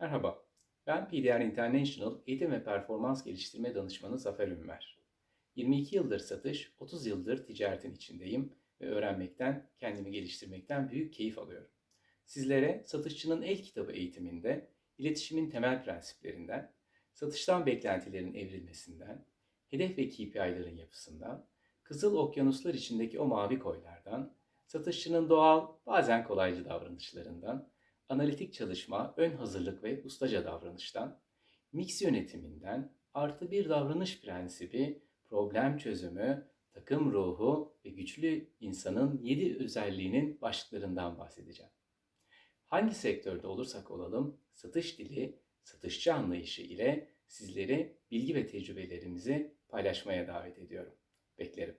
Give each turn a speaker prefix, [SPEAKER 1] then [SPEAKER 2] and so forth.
[SPEAKER 1] Merhaba, ben PDR International Eğitim ve Performans Geliştirme Danışmanı Zafer Ünver. 22 yıldır satış, 30 yıldır ticaretin içindeyim ve öğrenmekten, kendimi geliştirmekten büyük keyif alıyorum. Sizlere Satışçının El Kitabı eğitiminde iletişimin temel prensiplerinden, satıştan beklentilerin evrilmesinden, hedef ve KPI'ların yapısından, Kızıl Okyanuslar içindeki o mavi koylardan, satışçının doğal, bazen kolaycı davranışlarından, analitik çalışma, ön hazırlık ve ustaca davranıştan, mix yönetiminden, artı bir davranış prensibi, problem çözümü, takım ruhu ve güçlü insanın 7 özelliğinin başlıklarından bahsedeceğim. Hangi sektörde olursak olalım, satış dili, satışçı anlayışı ile sizleri bilgi ve tecrübelerimizi paylaşmaya davet ediyorum. Beklerim.